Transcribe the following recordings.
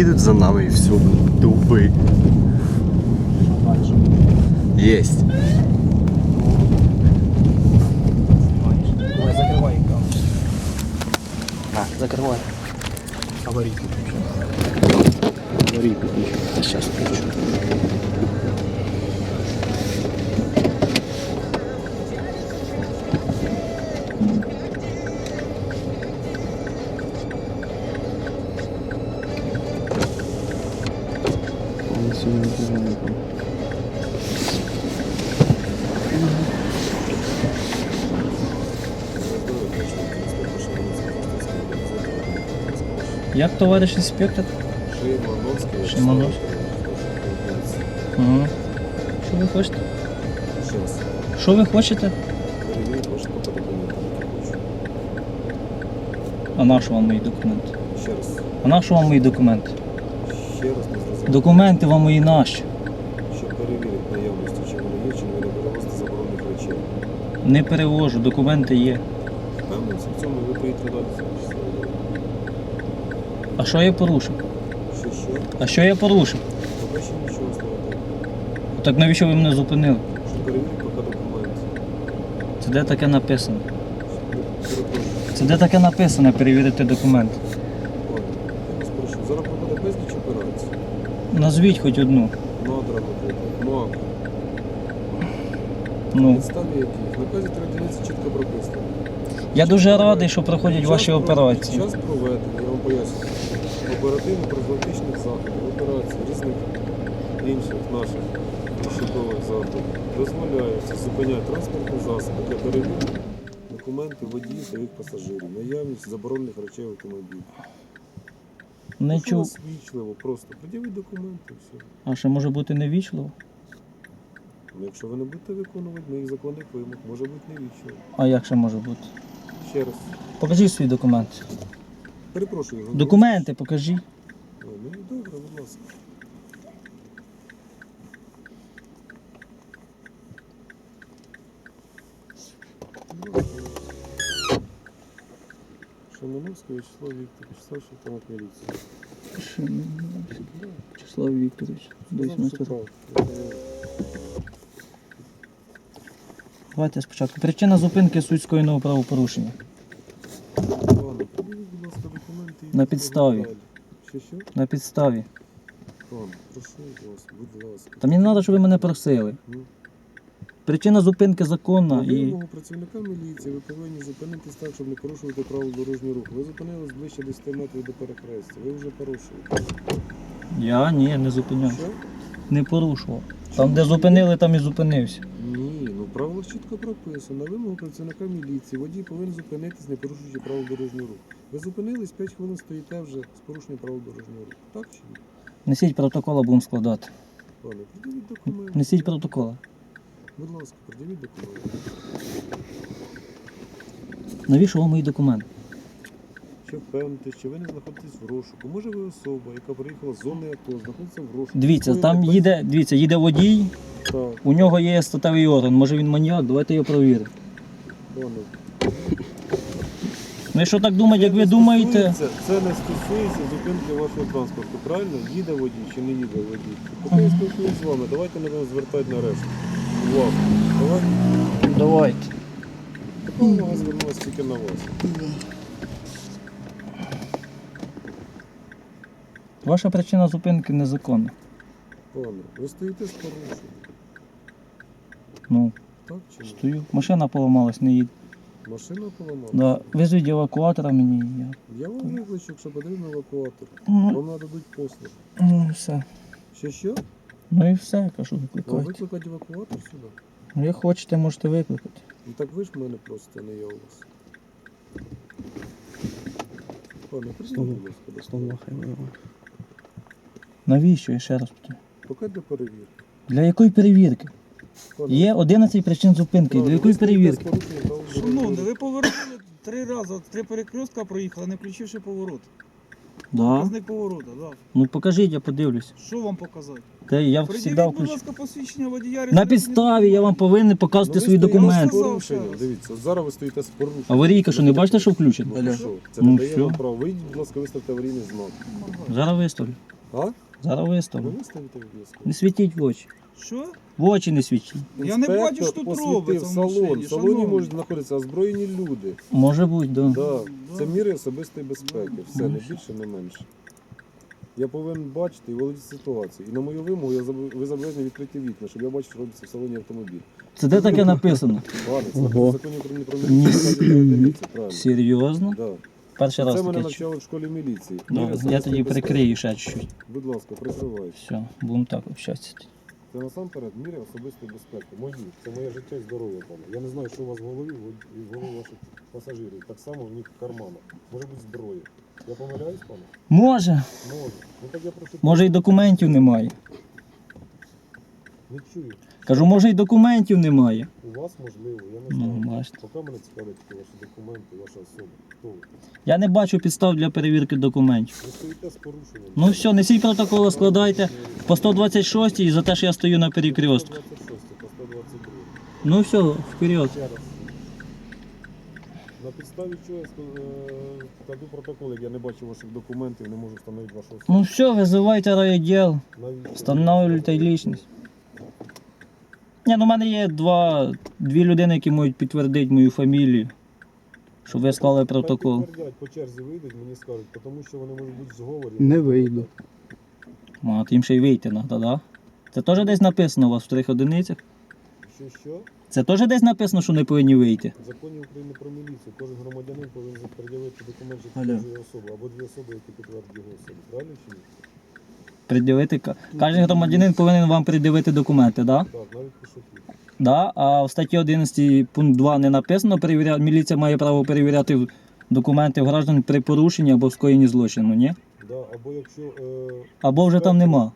їдуть за нами і все, дуби. Єсть. Давай, закривай екран. Так, закривай. Аварійку включу. Аварійку включу. Як товариш інспектор? Шимановський. Шимановський. Ага. Що ви хочете? Що ви хочете? А на що вам мої документи? Ще раз. А на що вам мої документи? Ще раз не зрозумів. Документи вам мої нащо? Щоб перевірити наявності, чи вони є, чи ви не перевозите заборонених речей. Не перевожу, документи є. Впевнений в цьому, ви поїдете далі. А що я порушив? Що що? А що я порушив? Поки ще нічого слава Так навіщо ви мене зупинили? Щоб перевірити поки документи. Це де таке написано? Перепрошую. Це де таке написано перевірити документи? Ладно, я вас прошу. Зараз буде безліч операцій. Назвіть хоч одну. Наприклад, МАК. Ну, Підставі яких? В наказі 3 одиниці чітко прописано. я дуже радий, що проходять ваші час пров- операції. Час проведення, я вам поясню, оперативно-профілактичних заходів, операцій, різних інших наших пошукових заходів дозволяється зупиняти транспортні засоби для перевірки документи водіїв та їх пасажирів, наявність заборонених речей в автомобілі. Не Ну, чув. Свічливо, просто пред'явіть документи, все. А ще може бути невічливо? Ну, Якщо ви не будете виконувати моїх законних вимог, може бути невічливо. А як ще може бути? Ще раз. Покажіть свій документ. Перепрошую. його. Документи покажіть. Ну, добре, будь ласка. Будь ласка. Шимановський Вячеслав Вікторович, старший лейтенант міліції. Вячеслав Вікторович. Сказав, що прав. Давайте спочатку. Причина зупинки суть скоєного правопорушення. Ладно, подивіть, будь ласка, документи. і На підставі. далі. Що, що? На підставі. Пан, прошу вас, будь ласка. Та мені не треба, щоб ви мене просили. Ну, Причина зупинки На законна і. вимогу працівника міліції ви повинні зупинитись так, щоб не порушувати правил дорожнього руху. Ви зупинились ближче 10 метрів до перехрестя. Ви вже порушуєте. Я ні, не зупиняв. Що? Не порушував. Там, де зупинили, там і зупинився. Ні, ну в правилах чітко прописано. На вимогу працівника міліції водій повинен зупинитись, не порушуючи правил дорожнього руху. Ви зупинились, 5 хвилин стоїте вже з порушенням правил дорожнього руху. Так чи ні? Несіть протокол, а будемо складати. Пане, придивіть документи. Несіть протокол. Будь ласка, придивіть документи. Навіщо вам мої документи? Щоб впевнити, що ви не знаходитесь в розшуку. Може ви особа, яка приїхала з зони АТО, знаходиться в розшуку. Дивіться, Ви там не їде, дивіться, їде водій, Так, у нього є статевий орган, може він маніак, давайте його провіримо. пане. Ну якщо так думати, як ви думаєте, стосується- Це не стосується зупинки вашого транспорту, правильно? Їде водій чи не їде водій. Поки я спілкуюсь з вами, давайте не будемо звертати на решту. Увагу. Давайте. давайте. Увага звернулася тільки на вас. Ваша причина зупинки незаконна. Пане, ви стоїте з порушенням. Ну, Так чи ні? стою. Машина поламалась, не їде. Машина поламала? Да. Визвіть евакуатора мені. Я... Я вам викличу, якщо потрібен евакуатор. Ну, Вам нададуть послуг. ну все. Що що? Ну і все, кажу, викликайте. викликати евакуатор сюди? Ну, як хочете, можете викликати. Ну так ви ж мене просите, не я у вас. Пане, прийдіть, будь ласка, до столу. Навіщо? Я ще раз питаю. Поки для перевірки. Для якої перевірки? Пане, Є 11 причин зупинки. Для якої перевірки? Шановний, ви повернули три рази, три перекрестка проїхали, не включивши поворот. Да. Показник поворота, да. Ну покажіть, я подивлюсь. Що вам показати? Та я завжди Приділіть, будь включу. ласка, посвідчення водія. На підставі я вам повинен показувати Ну, свої документи. Сказав. Дивіться, зараз ви стоїте з порушенням. Аварійка, що не бачите, що включено? Ну, що? Це Ну, не дає все. вам право. Вийдіть, будь ласка, виставте аварійний знак. Зараз виставлю. А? Зараз Ви виставлю. виставите, будь ласка. Не світіть в очі. Що? В очі не світіть. Я не бачу, що тут робиться в салон. машині, В салоні можуть знаходитися озброєні люди. Може бути, да. Да. Це міри особистої безпеки. Все, не більше, не менше. Я повинен бачити і володіти ситуацією. І на мою вимогу я заб- ви зобов'язані відкриті вікна, щоб я бачив, що робиться в салоні автомобіль. Це де таке написано? Ладно, це Ого. в законі України про міліцію, правильно. Серйозно? Да. Перший раз Це мене таке. чую. навчали в школі міліції. Я особистої тоді безпеки. прикрию ще чуть-чуть. Будь ласка, прикривайте. Все, будемо так общатися. Це насамперед міри особистої безпеки. Мої. Це моє життя і здоров'я, пане. Я не знаю, що у вас в голові і в голові ваших пасажирів. Так само в них в карманах. Може бути зброя. Я помиляюсь, пане? Може, Може. Ну так я прошу. може і документів немає. Не чую. Кажу, може і документів немає. У вас можливо, я не Ну, знаю. бачите. Поки мене цікавлять тільки ваші документи, ваша особа. Хто ви? Я не бачу підстав для перевірки документів. Ви стоїте з порушенням. Ну все, несіть протокол, складайте по 126 і за те, що я стою на перекрестку. 126, по 122. Ну все, вперед. Ще раз. На підставі чого я ск- е, складу протокол, як я не бачу ваших документів, не можу встановити вашу особу. Ну все, визивайте райвідділ, Навіщо? встановлюйте лічність. Ні, ну в мене є два, дві людини, які можуть підтвердити мою фамілію, що ви склали протокол. Підтвердять, по черзі вийдуть, мені скажуть, тому що вони можуть бути в зговорі. Не вийду. А, от їм ще й вийти треба, да? Це теж десь написано у вас в трьох одиницях? Що що? Це теж десь написано, що не повинні вийти. В законі України про міліцію кожен громадянин повинен пред'явити документ, що Алло. підтверджує особу, або дві особи, які підтвердять його особу. Правильно чи ні? Пред'явити. ка- Кожен громадянин повинен вам пред'явити документи, да? Так, навіть пішохід. Да? А в статті 11 пункт 2 не написано, перевіря... міліція має право перевіряти документи граждан при порушенні або скоєнні злочину, ні? Да, або якщо... Е, Або вже там нема.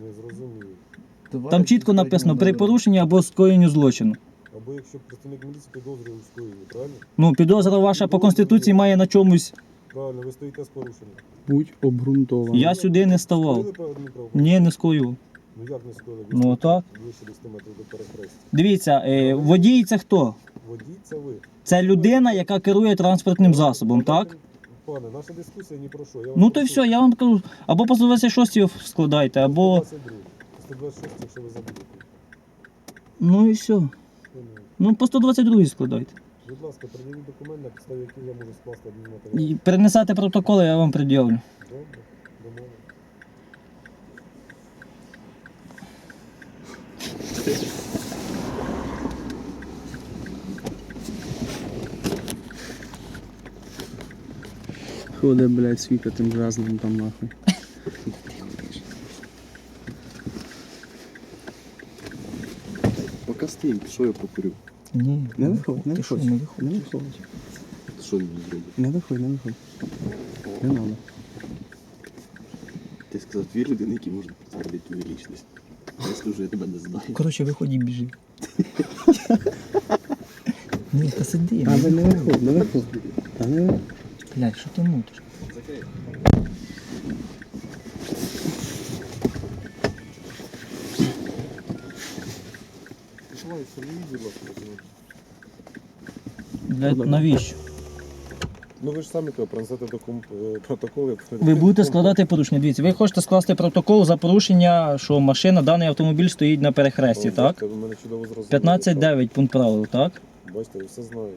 не зрозумію. Там чітко написано при порушенні або скоєнні злочину. Або якщо представник міліції підозрює у скоєнні, правильно? Ну, підозра ваша по конституції має на чомусь. Правильно, ви стоїте з порушенням. Будь обґрунтований. Я сюди не ставав. Скоїли правильне правопорушення? Ні, не скоював. Ну як не скоїли? Ви Ну, так. Ближче 10 метрів до перехрестя. Дивіться, е, водій це хто? Водій це ви. Це людина, яка керує транспортним засобом, так? Пане, наша дискусія ні про що. Я вам Ну то й прошу. все, я вам кажу, або по 126 складайте, або. 122. 126, якщо ви забудете. Ну і все. Ну, Ну по 122 складайте. Будь ласка, пред'явіть документ, на підставі яких я можу скласти адмінматеріал. І перенесете протоколи, я вам пред'явлю. Добре, домовились. Ходить, блядь, світа тим разным там нахуй. Пока стоїм, що я покурю? Ні, Не виходь, не виходь. не виходь? Не виходь. Що мені зробити? Не виходь, не виходь. Не надо. Ти сказав дві людини, які можуть підтвердити твою лічність. Я скажу, я тебе не знаю. Коротше, виходь і біжи. Ні, та сиди. А ви не виходь, не виходь. Та не виходь. Блядь, що ти мутиш? Сергій, будь ласка, документ. Навіщо? Ну ви ж самі кажете, принесете докум... е, протоколи. Ви будете складати порушення. Дивіться, ви хочете скласти протокол за порушення, що машина, даний автомобіль стоїть на перехресті, так? Ви мене чудово зрозуміли. 15.9 пункт правил, так? Бачите, ви все знаєте.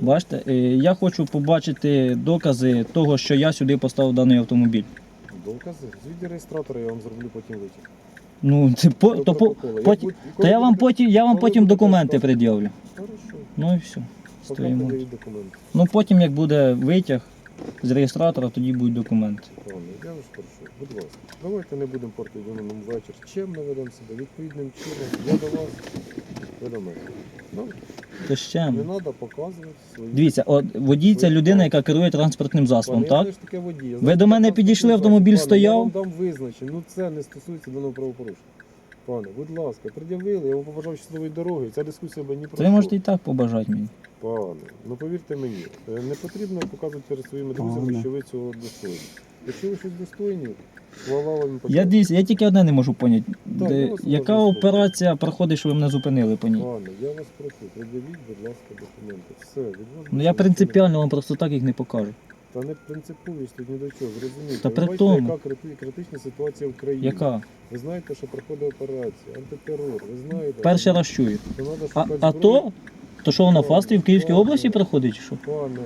Бачите, е, я хочу побачити докази того, що я сюди поставив даний автомобіль. Докази? З реєстратора я вам зроблю потім витяг. Ну, це по, то, по. Потім, то я вам потім, я вам потім документи пред'явлю. Хорошо. Ну і все. Стоїмо. документи. Ну потім, як буде витяг з реєстратора, тоді будуть документи. Ладно, я вас прошу, будь ласка, давайте не будемо портити один вечір. Чим ми ведемо себе? Відповідним чином. Я до вас, ви до мене. Ну, То ще не треба показувати свої. дивіться, от водій це людина, яка керує транспортним засобом, Пане, я так? знаю, що таке водій. Я Ви знаю, до що мене підійшли, автомобіль. Пане, стояв? Я вам дам визначення, ну це не стосується даного правопорушення. Пане, будь ласка, пред'явили, я вам побажав щасливої дороги. Ця дискусія би ні про ви що. можете і так побажати мені. Пане, ну повірте мені, е, не потрібно показувати перед своїми друзями, Пане. що ви цього достойні. Якщо ви щось достойні, хвала вам і Я дійсно, я тільки одне не можу поняти. Так, Де, яка уважаю. операція проходить, що ви мене зупинили по ній? Пане, я вас прошу, пред'явіть, будь ласка, документи. Все, від вас Ну більше я принципіально вам просто так їх не покажу. Та не принциповість тут ні до чого, зрозумієте. Та при бачите, тому. яка крити- критична ситуація в країні. Яка? Ви знаєте, що проходить операція, антитерор, ви знаєте. Перший що раз чую. треба А, шукати а зброю. то, то що воно фастрі в Київській області проходить? чи Що? Пане,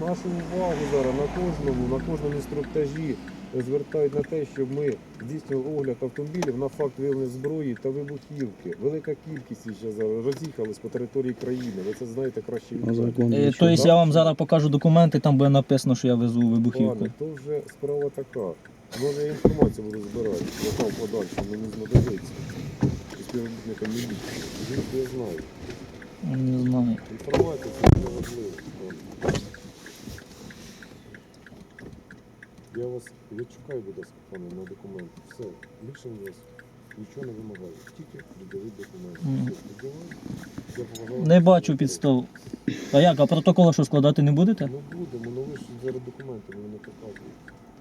нашу увагу зараз на кожному, на кожному інструктажі звертають на те, щоб ми здійснювали огляд автомобілів на факт виявлення зброї та вибухівки. Велика кількість їх ще зараз роз'їхались по території країни. Ви це знаєте краще від А мене. Е, для то чого? є я вам зараз покажу документи, там буде написано, що я везу вибухівку. Пане, то вже справа така. Може я інформацію буду збирати, яка в подальшому мені знадобиться. Співробітникам міліції. Звідки я знаю. Не знаю. Інформація це дуже важливо. Я вас відчекаю, будь ласка, пане, на документи. Все, більше від вас нічого не вимагаю. Тільки пред'явіть документи. Все. Я поважаю Не бачу підстав. А як, а протоколи що складати не будете? Ну будемо, ну ви ж зараз документи мені не показуєте.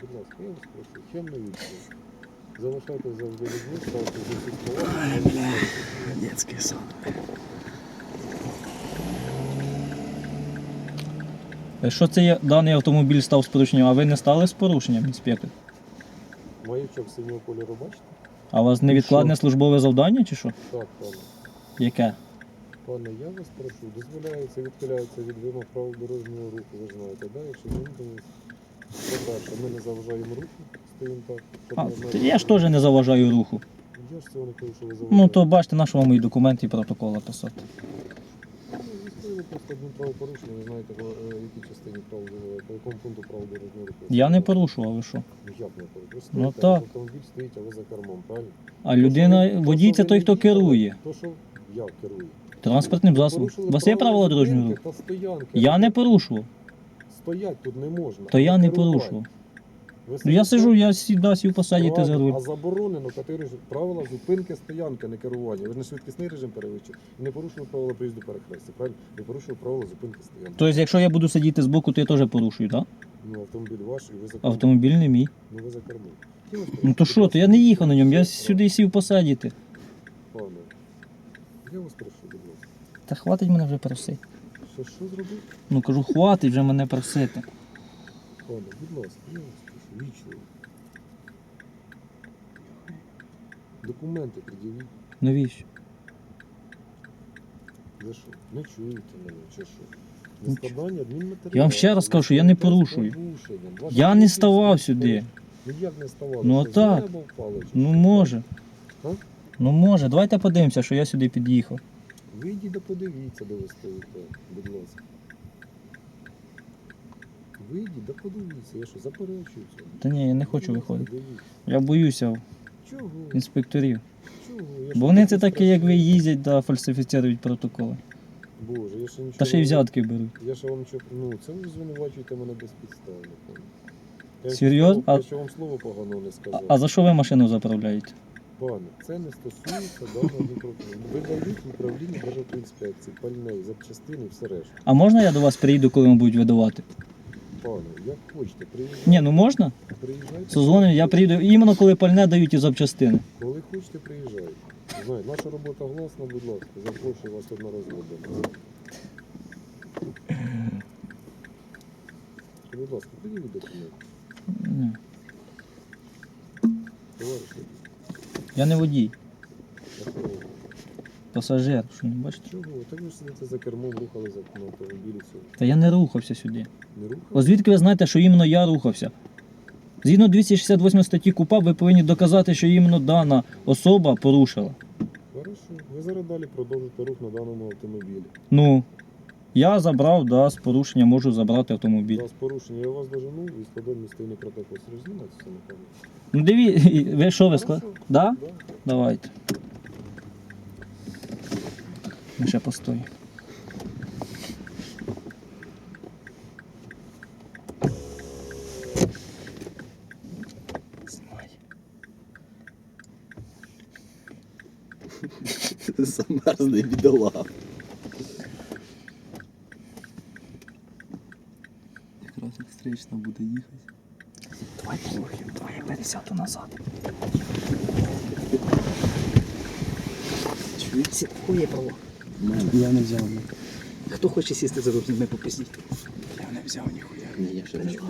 Будь ласка, я вас прошу, чим не відповідь. Залишайте завжди людьми, ставте за всі слова. Детський сон. Що це є, даний автомобіль став з порушенням, а ви не стали з порушенням, інспектор? Маячок синього кольору бачите? А у вас невідкладне службове завдання чи що? Так, пане. Яке? Пане, я вас прошу, дозволяється, відхиляється від вимог правил дорожнього руху, ви знаєте, да? Якщо зупинитись, по-перше, ми не заважаємо руху, стоїмо так. А, то я ж теж не заважаю руху. Я ж цього не кажу, що ви заважаєте. Ну то бачите, на що вам мої документи і протоколи писати. Просто одним правопорушенням, ви знаєте, по е, якій частині прав, е, по якому пункту правил дорожнього руху. Я не порушував, ви що? Ну, як не порушував? Ну, так. автомобіль стоїть, а ви за кермом, правильно? А людина, водій це той, хто керує То, що я керую. транспортним засобом. У вас є правила дорожнього руху? Я не порушував, Стоять тут не можна. то я не порушував. Ви Ну я сидите, сижу, я сіда сів посадити за правильно, руль. А заборонено категорично правила зупинки стоянки, не керування. Ви ж не швидкісний режим перевищили. Не порушили правила приїзду перехрестя, правильно? Ви порушили правила зупинки стоянки. Тобто, якщо я буду сидіти збоку, то я теж порушую, так? Ну, автомобіль ваш і ви за кермом. Автомобіль не мій. Ну ви за кермом. Ну то що, то я не їхав на ньому, я сюди сів посадити. Пане, я вас прошу, будь ласка. Та хватить мене вже просити. Що, що зробити? Ну кажу, хватить вже мене просити. Пане, будь ласка, я вас прошу, вічливо. Документи пред'явіть. Навіщо? За що? Не чуєте мене, чи що? Ну, складання адмінматеріалу. Я вам ще раз кажу, що я не порушую. Я не ставав сюди. Ну як не ставав? Ну, Що, з так. неба впало, чи Ну може. А? Ну може, давайте подивимося, що я сюди під'їхав. Вийдіть да подивіться, де ви стоїте, будь ласка. Вийдіть да подивіться, я що, заперечую цього? Та ні, я не хочу виходити. дивіться. Я боюся Чого? інспекторів. Чого? Я Бо вони це такі, як ви їздять да фальсифіцірують протоколи. Боже, я ще нічого... Та ще й взятки беруть. Я ще вам нічого... Ну, це ви звинувачуєте мене безпідставно. пане. Я вам Серйозно? Я ще вам слово поганого не А, сказав. а за що ви машину заправляєте? Пане, це не стосується даного мікрофону. Видають в управлінні Державтоінспекції, пальне, запчастини і все решта. А можна я до вас приїду, коли вам будуть видавати? Пане, як хочете, приїжджайте. Ні, ну можна? приїжджайте. Созвонив, я приїду іменно коли пальне дають і запчастини. Коли хочете, приїжджайте. Знаєте, наша робота гласна, будь ласка, запрошую вас одноразово. до нас. Будь ласка, підійдіть документи. Ні. Товариш, Я не водій. Пасажир, що не бачите? Чого? Так ви ж сидите за кермом, рухали за на автомобілі цього. Та я не рухався сюди. Не рухали? Ось звідки ви знаєте, що іменно я рухався? Згідно 268 статті КУПА, ви повинні доказати, що іменно дана особа порушила. Хорошо. Ви зараз далі продовжите рух на даному автомобілі. Ну, я забрав, да, з порушення можу забрати автомобіль. За порушення я вас дожену і складу адміністративний протокол. Серйозно це камеру? Ну диві, ви що ви склад? Да? Да. Давайте. Ми ще. Знімай. Замерзний бідолага. Якраз як встречна буде їхати. Давай порухи, давай я пересяду назад. Чуєш? Хує право. Мене. Я не взяв. ні. Хто хоче сісти за руль, ми попиздіть. Я не взяв ніхуя. Ні, я ще не чую.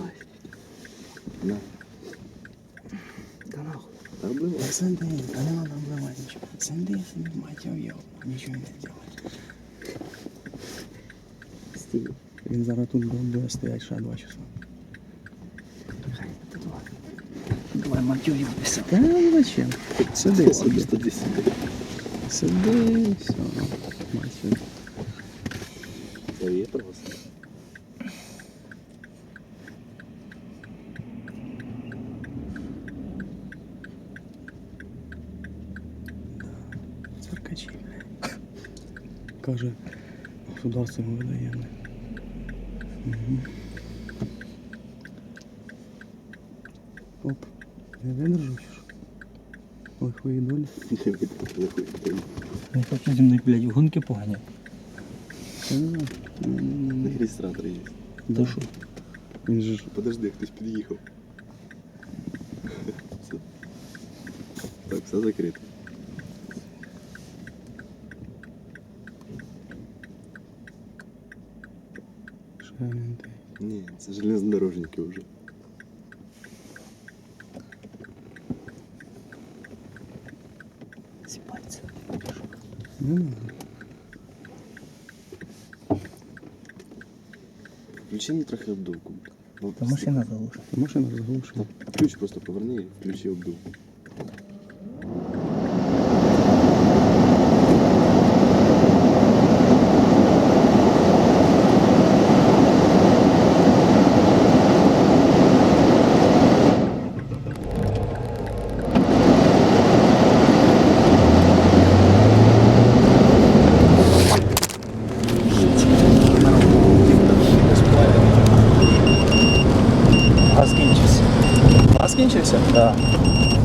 На, Та нахуй. та обливай. Та сиди, та не треба обливати нічого. Сиди собі, мать його, нічого не зробиш. Стій. Він зараз тут буде стоять ще два часа. Хай, ти давай. Давай, матюю писав. Та ну зачем? Сиди собі. Просто десь сюди. Сиди, все. Каже, государство йому видає. Угу. Оп, не видержу чи що? Лихої долі. Не видно, коли Не хочу зі мною, блядь, в гонки поганяти. Та, м, Реєстратор є. Да. Він же ж Подожди, хтось під'їхав. Все. Так, все закрито. ще він той. Ні, це железнодорожники вже. Сіпається. Не надо. Включи мені трохи обдувку. Ну, Та машина заглушена. Машина розглушена. Ну, Ключ просто поверни і включи обдувку. Кінчився. А.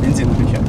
Бензин включив.